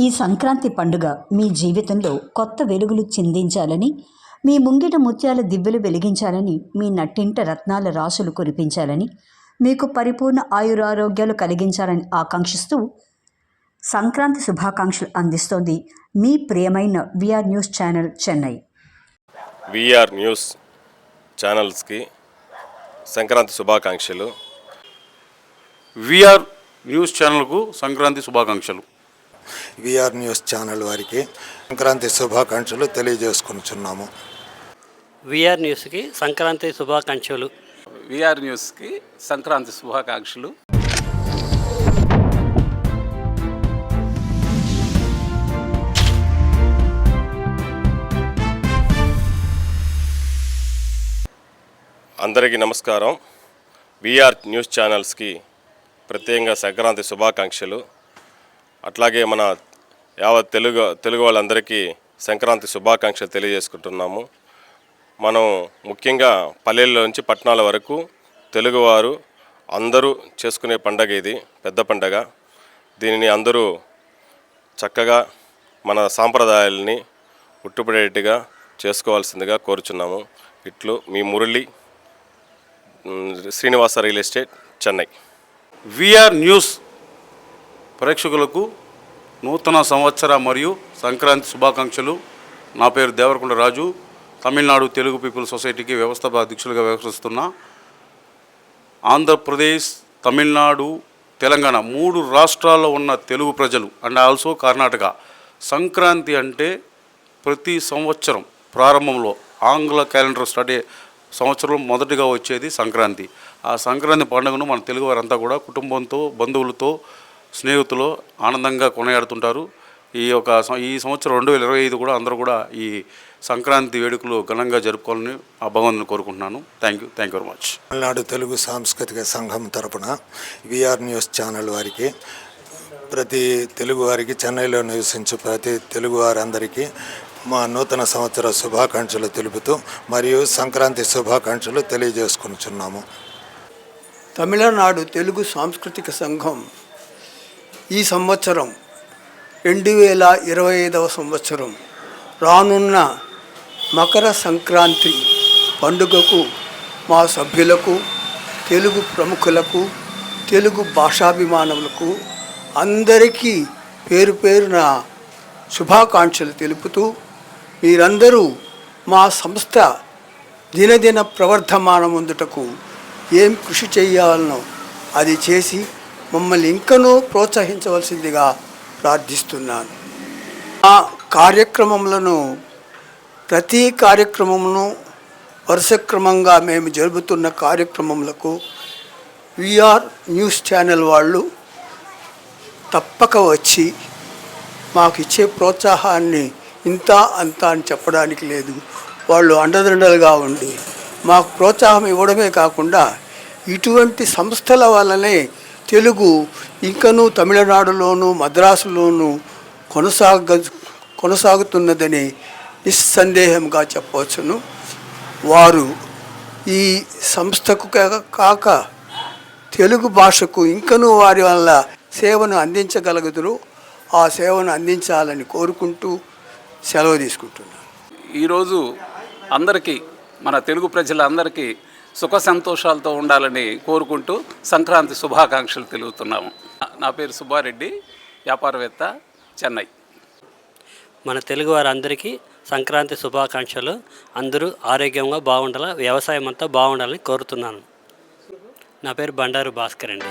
ఈ సంక్రాంతి పండుగ మీ జీవితంలో కొత్త వెలుగులు చిందించాలని మీ ముంగిట ముత్యాల దివ్వెలు వెలిగించాలని మీ నట్టింట రత్నాల రాసులు కురిపించాలని మీకు పరిపూర్ణ ఆయురారోగ్యాలు కలిగించాలని ఆకాంక్షిస్తూ సంక్రాంతి శుభాకాంక్షలు అందిస్తోంది మీ ప్రియమైన V R news channel Chennai. V R news ఛానల్స్కి Sankranti శుభాకాంక్షలు. విఆర్ న్యూస్ ఛానల్కు సంక్రాంతి శుభాకాంక్షలు. విఆర్ న్యూస్ ఛానల్ వారికి సంక్రాంతి శుభాకాంక్షలు తెలియజేసుకుంటున్నాము విఆర్ న్యూస్కి సంక్రాంతి శుభాకాంక్షలు. విఆర్ న్యూస్కి సంక్రాంతి శుభాకాంక్షలు. అందరికీ నమస్కారం. విఆర్ న్యూస్ ఛానల్స్కి ప్రత్యేకంగా సంక్రాంతి శుభాకాంక్షలు. అట్లాగే మన యావత్ తెలుగు తెలుగు వాళ్ళందరికీ సంక్రాంతి శుభాకాంక్షలు తెలియజేసుకుంటున్నాము. మనం ముఖ్యంగా పల్లెల్లో నుంచి పట్టణాల వరకు తెలుగువారు అందరూ చేసుకునే పండగ ఇది పెద్ద పండగ. దీనిని అందరూ చక్కగా మన సాంప్రదాయాలని ఉట్టుపడేట్టుగా చేసుకోవాల్సిందిగా కోరుచున్నాము. ఇట్లు మీ Murali Srinivasa real estate Chennai. V R news ప్రేక్షకులకు నూతన సంవత్సర మరియు సంక్రాంతి శుభాకాంక్షలు. నా పేరు దేవరకొండ రాజు. తమిళనాడు తెలుగు పీపుల్ సొసైటీకి వ్యవస్థాప అధ్యక్షులుగా వ్యవహరిస్తున్నా ఆంధ్రప్రదేశ్ తమిళనాడు తెలంగాణ మూడు రాష్ట్రాల్లో ఉన్న తెలుగు ప్రజలు అండ్ ఆల్సో కర్ణాటక. సంక్రాంతి అంటే ప్రతి సంవత్సరం ప్రారంభంలో ఆంగ్ల క్యాలెండర్ స్టడీ సంవత్సరం మొదటిగా వచ్చేది సంక్రాంతి. ఆ సంక్రాంతి పండుగను మన తెలుగు వారంతా కూడా కుటుంబంతో బంధువులతో స్నేహితులు ఆనందంగా కొనియాడుతుంటారు. ఈ యొక్క ఈ సంవత్సరం రెండు వేల ఇరవై ఐదు కూడా అందరూ కూడా ఈ సంక్రాంతి వేడుకలు ఘనంగా జరుపుకోవాలని ఆ భగవంతుని కోరుకుంటున్నాను. Thank you thank you very much. Tamil Nadu Telugu సాంస్కృతిక సంఘం తరపున విఆర్ న్యూస్ ఛానల్ వారికి ప్రతి తెలుగు వారికి చెన్నైలో నివసించే ప్రతి తెలుగు వారందరికీ మా నూతన సంవత్సర శుభాకాంక్షలు తెలుపుతూ మరియు సంక్రాంతి శుభాకాంక్షలు తెలియజేసుకుంటున్నాము తమిళనాడు తెలుగు సాంస్కృతిక సంఘం ఈ సంవత్సరం రెండు వేల ఇరవై ఐదవ సంవత్సరం రానున్న మకర సంక్రాంతి పండుగకు మా సభ్యులకు తెలుగు ప్రముఖులకు తెలుగు భాషాభిమానులకు అందరికీ పేరు పేరున శుభాకాంక్షలు తెలుపుతూ మీరందరూ మా సంస్థ దినదిన ప్రవర్ధమానముందుటకు ఏం కృషి చేయాలనో అది చేసి మమ్మల్ని ఇంకనూ ప్రోత్సహించవలసిందిగా ప్రార్థిస్తున్నాను. ఆ కార్యక్రమములను ప్రతి కార్యక్రమమును వరుస క్రమంగా మేము జరుపుతున్న కార్యక్రమములకు విఆర్ న్యూస్ ఛానల్ వాళ్ళు తప్పక వచ్చి మాకు ఇచ్చే ప్రోత్సాహాన్ని ఇంత అంత అని చెప్పడానికి లేదు. వాళ్ళు అండదండలుగా ఉండి మాకు ప్రోత్సాహం ఇవ్వడమే కాకుండా ఇటువంటి సంస్థల వల్లనే తెలుగు ఇంకనూ తమిళనాడులోను మద్రాసులోను కొనసాగ కొనసాగుతున్నదని నిస్సందేహంగా చెప్పవచ్చును. వారు ఈ సంస్థకు కాక తెలుగు భాషకు ఇంకనూ వారి వల్ల సేవను అందించగలుగుతురు ఆ సేవను అందించాలని కోరుకుంటూ సెలవు తీసుకుంటున్నాను. ఈరోజు అందరికీ మన తెలుగు ప్రజలందరికీ సుఖ సంతోషాలతో ఉండాలని కోరుకుంటూ సంక్రాంతి శుభాకాంక్షలు తెలుగుతున్నాము నా పేరు సుబ్బారెడ్డి వ్యాపారవేత్త చెన్నై. మన తెలుగు వారందరికీ సంక్రాంతి శుభాకాంక్షలు. అందరూ ఆరోగ్యంగా బాగుండాలి వ్యవసాయం అంతా బాగుండాలని కోరుతున్నాను. నా పేరు బండారు భాస్కర్ అండి.